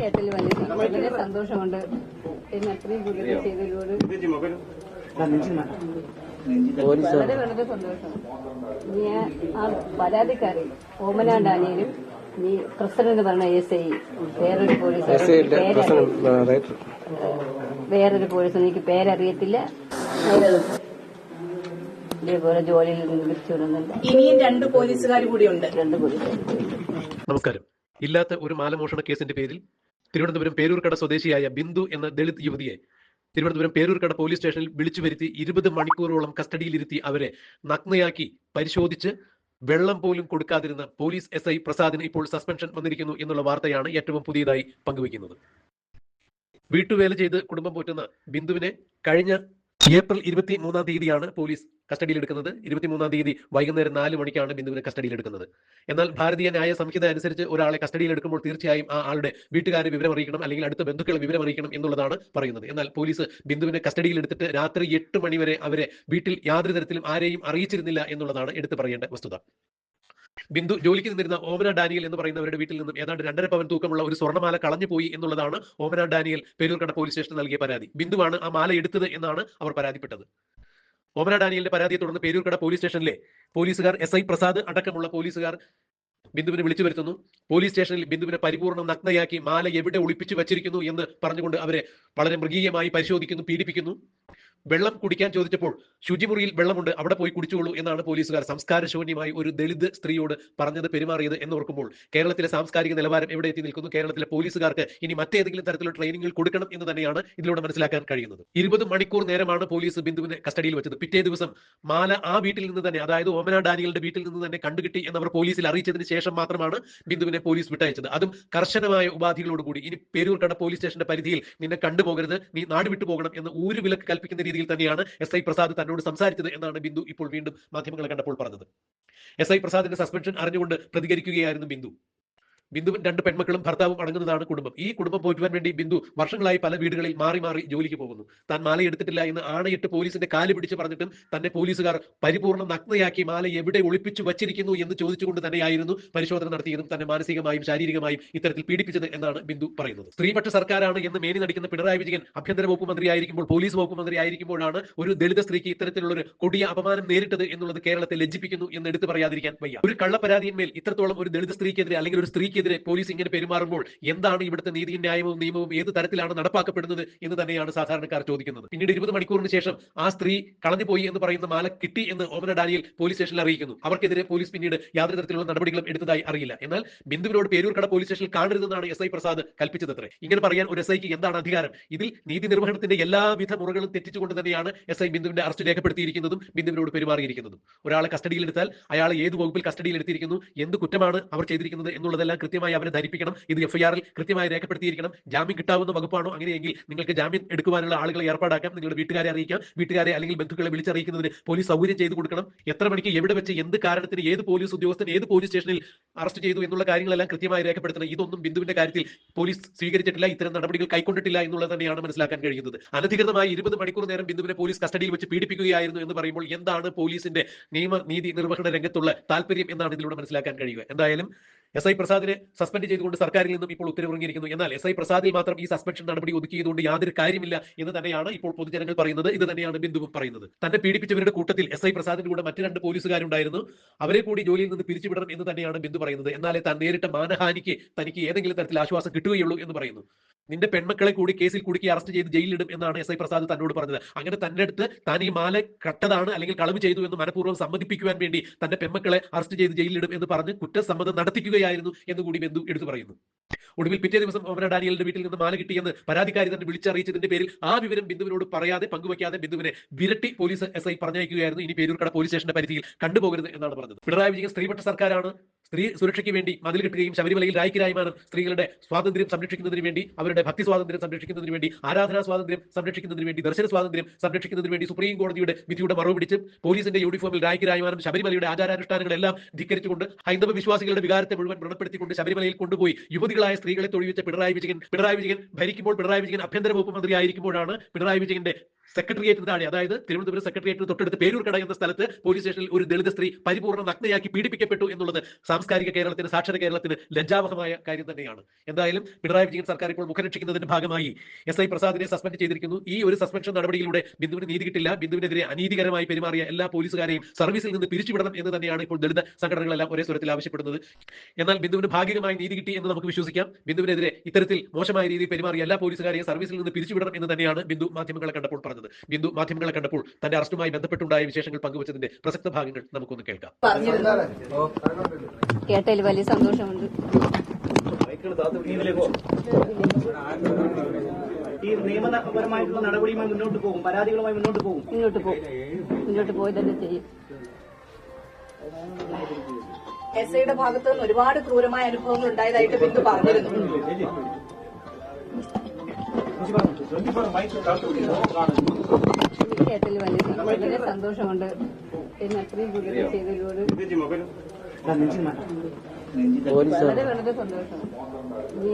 കേട്ടൽ വന്നിട്ട് വളരെ സന്തോഷമുണ്ട്. അത്രയും ചെയ്തതിലൂടെ വളരെ വളരെ സന്തോഷം നീ ആ പരാതിക്കാരി ഓമനാണ്ടാനേലും നീ പ്രസിഡന്റ് പറഞ്ഞ എസ് ഐ വേറൊരു പോലീസ് വേറൊരു പോലീസ് എനിക്ക് പേരറിയത്തില്ല. ഇതേപോലെ ജോലിയിൽ നിന്ന് തിരിച്ചു വിടുന്നുണ്ട് ഇനിയും രണ്ട് പോലീസുകാർ കൂടിയുണ്ട്. രണ്ട് പോലീസ് നമസ്കാരം. ഇല്ലാത്ത ഒരു മാലമോഷണ കേസിന്റെ പേരിൽ തിരുവനന്തപുരം പേരൂർക്കട സ്വദേശിയായ ബിന്ദു എന്ന ദളിത് യുവതിയെ തിരുവനന്തപുരം പേരൂർക്കട പോലീസ് സ്റ്റേഷനിൽ വിളിച്ചു വരുത്തി ഇരുപത് മണിക്കൂറോളം കസ്റ്റഡിയിലിരുത്തി അവരെ നഗ്നയാക്കി പരിശോധിച്ച് വെള്ളം പോലും കൊടുക്കാതിരുന്ന പോലീസ് എസ് ഐ പ്രസാദിന് ഇപ്പോൾ സസ്പെൻഷൻ വന്നിരിക്കുന്നു എന്നുള്ള വാർത്തയാണ് ഏറ്റവും പുതിയതായി പങ്കുവയ്ക്കുന്നത്. വീട്ടുവേല ചെയ്ത് കുടുംബം പോറ്റുന്ന ബിന്ദുവിനെ കഴിഞ്ഞ ഏപ്രിൽ ഇരുപത്തി മൂന്നാം തീയതിയാണ് പോലീസ് കസ്റ്റഡിയിലെടുക്കുന്നത്. ഇരുപത്തിമൂന്നാം തീയതി വൈകുന്നേരം നാല് മണിക്കാണ് ബിന്ദുവിനെ കസ്റ്റഡിയിൽ എടുക്കുന്നത് എന്നാൽ ഭാരതീയ ന്യായ സംഹിത അനുസരിച്ച് ഒരാളെ കസ്റ്റഡിയിൽ എടുക്കുമ്പോൾ തീർച്ചയായും ആ ആളുടെ വീട്ടുകാരെ വിവരം അറിയിക്കണം അല്ലെങ്കിൽ അടുത്ത ബന്ധുക്കളെ വിവരം അറിയിക്കണം എന്നുള്ളതാണ് പറയുന്നത്. എന്നാൽ പോലീസ് ബിന്ദുവിനെ കസ്റ്റഡിയിൽ എടുത്തിട്ട് രാത്രി എട്ട് മണിവരെ അവരെ വീട്ടിൽ യാതൊരു തരത്തിലും ആരെയും അറിയിച്ചിരുന്നില്ല എന്നുള്ളതാണ് എടുത്തു പറയേണ്ട വസ്തുത. ബിന്ദു ജോലിക്ക് നിന്നിരുന്ന ഓമന ഡാനിയൽ എന്ന് പറയുന്നവരുടെ വീട്ടിൽ നിന്നും ഏതാണ്ട് രണ്ടര പവൻ തൂക്കമുള്ള ഒരു സ്വർണമാല കളഞ്ഞു പോയി എന്നുള്ളതാണ് ഓമന ഡാനിയൽ പേരൂർക്കട പോലീസ് സ്റ്റേഷനിൽ നൽകിയ പരാതി. ബിന്ദുവാണ് ആ മാല എടുത്തത് എന്നാണ് അവർ പരാതിപ്പെട്ടത്. ഓമന ഡാനിയലിന്റെ പരാതിയെ തുടർന്ന് പേരൂർക്കട പോലീസ് സ്റ്റേഷനിലെ പോലീസുകാർ എസ് ഐ പ്രസാദ് അടക്കമുള്ള പോലീസുകാർ ബിന്ദുവിനെ വിളിച്ചു വരുത്തുന്നു. പോലീസ് സ്റ്റേഷനിൽ ബിന്ദുവിനെ പരിപൂർണം നഗ്നയാക്കി മാല എവിടെ ഒളിപ്പിച്ചു വച്ചിരിക്കുന്നു എന്ന് പറഞ്ഞുകൊണ്ട് അവരെ വളരെ മൃഗീയമായി പരിശോധിക്കുന്നു പീഡിപ്പിക്കുന്നു. വെള്ളം കുടിക്കാൻ ചോദിച്ചപ്പോൾ ശുചിമുറിയിൽ വെള്ളമുണ്ട് അവിടെ പോയി കുടിച്ചോളൂ എന്നാണ് പോലീസുകാർ സംസ്കാരശൂന്യമായി ഒരു ദളിത് സ്ത്രീയോട് പറഞ്ഞത് പെരുമാറിയത് എന്നോർക്കുമ്പോൾ കേരളത്തിലെ സാംസ്കാരിക നിലവാരം എവിടെ എത്തി നിൽക്കുന്നു? കേരളത്തിലെ പോലീസുകാർക്ക് ഇനി മറ്റേതെങ്കിലും തരത്തിലുള്ള ട്രെയിനിങ്ങുകൾ കൊടുക്കണം എന്ന് തന്നെയാണ് ഇതിലൂടെ മനസ്സിലാക്കാൻ കഴിയുന്നത്. ഇരുപത് മണിക്കൂർ നേരമാണ് പോലീസ് ബിന്ദുവിനെ കസ്റ്റഡിയിൽ വെച്ചത്. പിറ്റേ ദിവസം മാല ആ വീട്ടിൽ നിന്ന് തന്നെ അതായത് ഓമന ഡാനിയലിന്റെ വീട്ടിൽ നിന്ന് തന്നെ കണ്ടുകിട്ടി എന്നവർ പോലീസിൽ അറിയിച്ചതിന് ശേഷം മാത്രമാണ് ബിന്ദുവിനെ പോലീസ് വിട്ടയച്ചത്. അതും കർശനമായ ഉപാധികളോടുകൂടി. ഇനി പേരൂർക്കട പോലീസ് സ്റ്റേഷന്റെ പരിധിയിൽ നിന്നെ കണ്ടുപോകരുത് നീ നാട് വിട്ടു പോകണം എന്ന് ഊരു വിലക്ക് കൽപ്പിക്കുന്ന രീതിയിൽ തന്നെയാണ് എസ് ഐ പ്രസാദ് തന്നോട് സംസാരിച്ചത് എന്നാണ് ബിന്ദു ഇപ്പോൾ വീണ്ടും മാധ്യമങ്ങളെ കണ്ടപ്പോൾ പറഞ്ഞത്. എസ് ഐ പ്രസാദിന്റെ സസ്പെൻഷൻ അറിഞ്ഞുകൊണ്ട് പ്രതികരിക്കുകയായിരുന്നു ബിന്ദു. ബിന്ദുവും രണ്ട് പെൺമക്കളും ഭർത്താവും അടങ്ങുന്നതാണ് കുടുംബം. ഈ കുടുംബം പോറ്റുവാൻ വേണ്ടി ബിന്ദു വർഷങ്ങളായി പല വീടുകളിൽ മാറി മാറി ജോലിക്ക് പോകുന്നു. താൻ മാല എടുത്തിട്ടില്ല എന്ന് ആണയിട്ട് പോലീസിന്റെ കാൽ പിടിച്ച് പറഞ്ഞിട്ടും തന്നെ പോലീസുകാർ പരിപൂർണ നഗ്നയാക്കി മാല എവിടെ ഒളിപ്പിച്ചു വച്ചിരിക്കുന്നു എന്ന് ചോദിച്ചുകൊണ്ട് തന്നെയായിരുന്നു പരിശോധന നടത്തിയതും തന്നെ മാനസികമായും ശാരീരികമായും ഇത്തരത്തിൽ പീഡിപ്പിച്ചത് എന്നാണ് ബിന്ദു പറയുന്നത്. സ്ത്രീപക്ഷ സർക്കാരാണ് എന്ന് മേനി നടിക്കുന്ന പിണറായി വിജയൻ ആഭ്യന്തര വകുപ്പ് മന്ത്രിയായിരിക്കുമ്പോൾ പോലീസ് വകുപ്പ് മന്ത്രിയായിരിക്കുമ്പോഴാണ് ഒരു ദളിത സ്ത്രീക്ക് ഇത്തരത്തിലുള്ള ഒരു കൊടിയ അപമാനം നേരിട്ടത് എന്നുള്ളത് കേരളത്തെ ലജ്ജിപ്പിക്കുന്നു എന്ന് എടുത്തു പറയാതിരിക്കാൻ വയ്യ. ഒരു കള്ളപ്പരാതിന്മേൽ ഇത്രത്തോളം ഒരു ദളിത സ്ത്രീക്കെതിരെ അല്ലെങ്കിൽ ഒരു സ്ത്രീക്കെതിരെ പോലീസ് ഇങ്ങനെ പെരുമാറുമ്പോൾ എന്താണ് ഇവിടുത്തെ നീതിയും ന്യായവും നിയമവും ഏത് തരത്തിലാണ് നടപ്പാക്കപ്പെടുന്നത് എന്ന് തന്നെയാണ് സാധാരണക്കാർ ചോദിക്കുന്നത്. പിന്നീട് ഇരുപത് മണിക്കൂറിന് ശേഷം ആ സ്ത്രീ കളഞ്ഞുപോയി എന്ന് പറയുന്ന മാല കിട്ടി എന്ന് ഓമന ഡാനിയൽ പോലീസ് സ്റ്റേഷനിൽ അറിയിക്കുന്നു. അവർക്കെതിരെ പോലീസ് പിന്നീട് യാതൊരു തരത്തിലുള്ള നടപടികളും എടുത്തതായി അറിയില്ല. എന്നാൽ ബിന്ദുവിനോട് പേരൂർക്കട പോലീസ് സ്റ്റേഷനിൽ കാണരുതെന്നാണ് എസ് ഐ പ്രസാദ് കൽപ്പിച്ചതത്രേ. ഇങ്ങനെ പറയാൻ ഒരു എസ് ഐക്ക് എന്താണ് അധികാരം? ഇതിൽ നീതി നിർവഹണത്തിന്റെ എല്ലാവിധ മുറകളും തെറ്റിച്ചുകൊണ്ട് തന്നെയാണ് എസ് ഐ ബിന്ദുവിന്റെ അറസ്റ്റ് രേഖപ്പെടുത്തിയിരിക്കുന്നതും ബിന്ദുവിനോട് പെരുമാറിയിരിക്കുന്നതും. ഒരാളെ കസ്റ്റഡിയിലെടുത്താൽ അയാളെ ഏത് വകുപ്പിൽ കസ്റ്റഡിയിൽ എടുത്തിരിക്കുന്നു? എന്ത് കുറ്റമാണ് അവർ ചെയ്തിരിക്കുന്നത് എന്നുള്ളതെല്ലാം കൃത്യമായി അവരെ ധരിപ്പിക്കണം. ഇത് എഫ്ഐആറിൽ കൃത്യമായി രേഖപ്പെടുത്തിയിരിക്കണം. ജാമ്യം കിട്ടാവുന്ന വകുപ്പാണോ? അങ്ങനെയെങ്കിൽ നിങ്ങൾക്ക് ജാമ്യം എടുക്കുവാനുള്ള ആളുകളെ ഏർപ്പാടാക്കാം. നിങ്ങളുടെ വീട്ടുകാരെ അറിയിക്കാം. വീട്ടുകാരെ അല്ലെങ്കിൽ ബന്ധുക്കളെ വിളിച്ചറിയിക്കുന്നതിന് പോലീസ് സൗകര്യം ചെയ്തു കൊടുക്കണം. എത്ര മണിക്ക് എവിടെ വെച്ച് എന്ത് കാരണത്തിന് ഏത് പോലീസ് ഉദ്യോഗസ്ഥൻ ഏത് പോലീസ് സ്റ്റേഷനിൽ അറസ്റ്റ് ചെയ്തു എന്നുള്ള കാര്യങ്ങളെല്ലാം കൃത്യമായി രേഖപ്പെടുത്തണം. ഇതൊന്നും ബിന്ദുവിന്റെ കാര്യത്തിൽ പോലീസ് സ്വീകരിച്ചിട്ടില്ല. ഇത്തരം നടപടികൾ കൈക്കൊണ്ടിട്ടില്ല എന്നുള്ളത് തന്നെയാണ് മനസ്സിലാക്കാൻ കഴിയുന്നത്. അനധികൃതമായി ഇരുപത് മണിക്കൂർ നേരം ബിന്ദുവിനെ പോലീസ് കസ്റ്റഡിയിൽ വെച്ച് പീഡിപ്പിക്കുകയായിരുന്നു എന്ന് പറയുമ്പോൾ എന്താണ് പോലീസിന്റെ നിയമ നീതി നിർവഹണ രംഗത്തുള്ള താല്പര്യം എന്നാണ് ഇതിലൂടെ മനസ്സിലാക്കാൻ കഴിയുക. എന്തായാലും എസ് ഐ പ്രസാദിനെ സസ്പെൻഡ് ചെയ്തുകൊണ്ട് സർക്കാരിൽ നിന്നും ഇപ്പോൾ ഉത്തരവിറങ്ങിയിരിക്കുന്നു. എന്നാൽ എസ് ഐ പ്രസാദിൽ മാത്രം ഈ സസ്പെൻഷൻ നടപടി ഒതുക്കിയതുകൊണ്ട് യാതൊരു കാര്യമില്ല എന്ന് തന്നെയാണ് ഇപ്പോൾ പൊതുജനങ്ങൾ പറയുന്നത്. ഇത് തന്നെയാണ് ബിന്ദുവും പറയുന്നത്. തന്നെ പീഡിപ്പിച്ചവരുടെ കൂട്ടത്തിൽ എസ് ഐ പ്രസാദിന്റെ കൂടെ മറ്റു രണ്ട് പോലീസുകാരുണ്ടായിരുന്നു. അവരെ കൂടി ജോലിയിൽ നിന്ന് പിരിച്ചുവിടണം എന്ന് തന്നെയാണ് ബിന്ദു പറയുന്നത്. എന്നാലേ താൻ നേരിട്ട മാനഹാനിക്ക് തനിക്ക് ഏതെങ്കിലും തരത്തിൽ ആശ്വാസം കിട്ടുകയുള്ളൂ എന്ന് പറയുന്നു. നിന്റെ പെൺമക്കളെ കൂടി കേസിൽ കുടുക്കി അറസ്റ്റ് ചെയ്ത് ജയിലിലിടും എന്നാണ് എസ് ഐ പ്രസാദ് തന്നോട് പറഞ്ഞത്. അങ്ങനെ തന്റെ അടുത്ത് താൻ ഈ മാല കട്ടതാണ് അല്ലെങ്കിൽ കളവ് ചെയ്തു എന്ന് മനഃപൂർവം സമ്മതിപ്പിക്കുവാൻ വേണ്ടി തന്റെ പെൺമക്കളെ അറസ്റ്റ് ചെയ്ത് ജയിലിലിടും എന്ന് പറഞ്ഞ് കുറ്റസമ്മതം നടത്തിക്കുകയായിരുന്നു എന്ന് കൂടി ബന്ധു എടുത്തു പറയുന്നു. ഒടുവിൽ പിറ്റേ ദിവസം ഓമന ഡാനിയലിന്റെ വീട്ടിൽ നിന്ന് മാല കിട്ടിയെന്ന് പരാതിക്കാരി തന്നെ വിളിച്ചറിയിച്ചതിന്റെ പേരിൽ ആ വിവരം ബിന്ദുവിനോട് പറയാതെ പങ്കുവയ്ക്കാതെ ബിന്ദുവിനെ വിരട്ടി പോലീസ് എസ് ഐ പറഞ്ഞയക്കുകയായിരുന്നു. ഇനി പേരൂർക്കട പോലീസ് സ്റ്റേഷന്റെ പരിധിയിൽ കണ്ടുപോകരുത് എന്നാണ് പറഞ്ഞത്. പിണറായി വിജയൻ സ്ത്രീപക്ഷ സർക്കാരാണ്. സ്ത്രീ സുരക്ഷയ്ക്ക് വേണ്ടി മതിൽ കിട്ടുകയും ശബരിമലയിൽ രായ്ക്കിരായ്മാനം സ്ത്രീകളുടെ സ്വാതന്ത്ര്യം സംരക്ഷിക്കുന്നതിന് വേണ്ടി അവരുടെ ഭക്തി സ്വാതന്ത്ര്യം സംരക്ഷിക്കുന്നതിന് വേണ്ടി ആരാധനാ സ്വാതന്ത്ര്യം സംരക്ഷിക്കുന്നതിന് വേണ്ടി ദർശന സ്വാതന്ത്ര്യം സംരക്ഷിക്കുന്നതിന് വേണ്ടി സുപ്രീം കോടതിയുടെ വിധിയുടെ മറവ് പിടിച്ച് പോലീസിന്റെ യൂണിഫോമിൽ രായ്ക്കിരായ്മാനം ശബരിമലയുടെ ആചാരാനുഷ്ഠാനങ്ങളെല്ലാം ധിക്കരിച്ചുകൊണ്ട് ഹൈന്ദവ വിശ്വാസികളുടെ വികാരത്തെ മുഴുവൻ വ്രണപ്പെടുത്തിക്കൊണ്ട് ശബരിമലയിൽ കൊണ്ടുപോയി യുവതികളായ സ്ത്രീകളെ തൊഴിവിച്ച പിണറായി വിജയൻ പിണറായി വിജയൻ ഭരിക്കുമ്പോൾ പിണറായി വിജയൻ ആഭ്യന്തര വകുപ്പ് മന്ത്രിയായിരിക്കുമ്പോഴാണ് പിണറായി വിജയന്റെ സെക്രട്ടേറിയറ്റിന് താഴെ അതായത് തിരുവനന്തപുരം സെക്രട്ടേറിയറ്റിന് തൊട്ടടുത്ത് പേരൂർക്കട എന്ന സ്ഥലത്ത് പോലീസ് സ്റ്റേഷനിൽ ഒരു ദളിത് സ്ത്രീ പരിപൂർണ നഗ്നയാക്കി പീഡിപ്പിക്കപ്പെട്ടു എന്നുള്ളത് സാംസ്കാരിക കേരളത്തിന് സാക്ഷര കേരളത്തിന് ലജ്ജാവഹമായ കാര്യം തന്നെയാണ്. എന്തായാലും പിണറായി വിജയൻ സർക്കാർ ഇപ്പോൾ മുഖരക്ഷിക്കുന്നതിന്റെ ഭാഗമായി എസ് ഐ പ്രസാദിനെ സസ്പെൻഡ് ചെയ്തിരിക്കുന്നു. ഈ ഒരു സസ്പെൻഷൻ നടപടിയിലൂടെ ബിന്ദുവിന് നീതി കിട്ടില്ല. ബിന്ദുവിനെതിരെ അനീതികരമായി പെരുമാറിയ എല്ലാ പോലീസുകാരെയും സർവീസിൽ നിന്ന് പിരിച്ചുവിടണം എന്ന് തന്നെയാണ് ഇപ്പോൾ ദളിത് സംഘടനകളെല്ലാം ഒരേ സ്വരത്തിൽ ആവശ്യപ്പെടുന്നത്. എന്നാൽ ബിന്ദുവിന് ഭാഗികമായി നീതി കിട്ടി എന്ന് നമുക്ക് വിശ്വസിക്കാം. ബിന്ദുവിനെതിരെ ഇത്തരത്തിൽ മോശമായ രീതിയിൽ പെരുമാറിയ എല്ലാ പോലീസുകാരെയും സർവീസിൽ നിന്ന് പിരിച്ചുവിടണം എന്ന് തന്നെയാണ് ബിന്ദു മാധ്യമങ്ങളെ കണ്ടപ്പോൾ പറഞ്ഞത്. ബിന്ദു മാധ്യമങ്ങളെ കണ്ടപ്പോൾ തന്റെ അറസ്റ്റുമായി ബന്ധപ്പെട്ടുണ്ടായ വിശേഷങ്ങൾ പങ്കുവച്ചതിന്റെ പ്രസക്ത ഭാഗങ്ങൾ നമുക്കൊന്ന് കേൾക്കാം. കേട്ടതിൽ വലിയ സന്തോഷമുണ്ട്. ഈ നിയമപരമായിട്ടുള്ള നടപടിയുമായി മുന്നോട്ട് പോകും പരാതികളുമായി മുന്നോട്ട് പോകും. മുന്നോട്ട് പോകും. മുന്നോട്ട് പോയി തന്നെ ചെയ്യും. എസ് ഐയുടെ ഭാഗത്ത് നിന്ന് ഒരുപാട് ക്രൂരമായ അനുഭവങ്ങൾ ഉണ്ടായതായിട്ട് ബിന്ദു പറഞ്ഞിരുന്നു. കേട്ടതിൽ വലിയ വളരെ സന്തോഷമുണ്ട്. പിന്നെ അത്രയും പുതിയ ചെയ്തതിലൂടെ വളരെ വളരെ സന്തോഷം നീ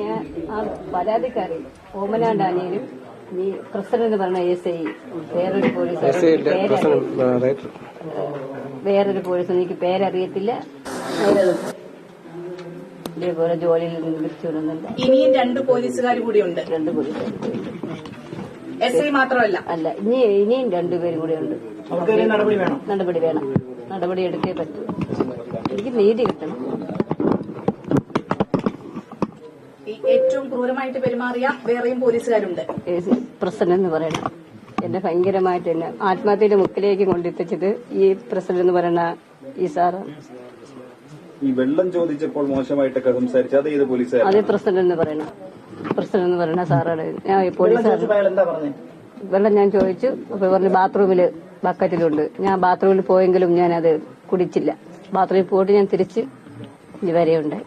ആ പരാതിക്കാരി ഓമന ഡാനിയലും നീ പ്രസിഡന്റ് പറഞ്ഞ എസ് ഐ വേറൊരു പോലീസ് വേറൊരു പോലീസ് എനിക്ക് പേരറിയത്തില്ല. ഇതേപോലെ ജോലിയിൽ നിന്ന് വിളിച്ചുകൊണ്ടുന്നില്ല ഇനിയും രണ്ട് പോലീസുകാർ കൂടിയുണ്ട്. രണ്ട് പോലീസ് എസ് ഐ മാത്രമല്ല. അല്ല ഇനി ഇനിയും രണ്ടുപേരും കൂടെ ഉണ്ട് നടപടി വേണം. നടപടി വേണം. നടപടി എടുക്കേ പറ്റൂ. എനിക്ക് നീതി കിട്ടണം. ഈ ഏറ്റവും ക്രൂരമായിട്ട് പെരുമാറിയ വേറെയും പോലീസുകാരുണ്ട്. ഏസ് പ്രസിഡന്റ് എന്ന് പറയണം. എന്നെ ഭയങ്കരമായിട്ട് എന്നെ ആത്മഹത്യയുടെ മുക്കിലേക്ക് കൊണ്ടെത്തിച്ചത് ഈ പ്രസിഡന്റ് എന്ന് പറയുന്ന ഈ സാറാണ് ഈ വെള്ളം ചോദിച്ചപ്പോൾ മോശമായിട്ടൊക്കെ സംസാരിച്ചു അത് ഏത് പോലീസുകാരൻ അതേ പ്രസിഡന്റ് പറയണം. പ്രസിഡന്റ് എന്ന് പറയുന്ന സാറാണ്. ഞാൻ പോലീസ് പോലീസുകാരൻ. വെള്ളം ഞാൻ ചോദിച്ചു. അപ്പൊ പറഞ്ഞു ബാത്റൂമിൽ ബക്കറ്റിലുണ്ട്. ഞാൻ ബാത്റൂമിൽ പോയെങ്കിലും ഞാൻ അത് കുടിച്ചില്ല. ബാത്റൂമിൽ പോയിട്ട് ഞാൻ തിരിച്ച് ഇനി ഉണ്ടായി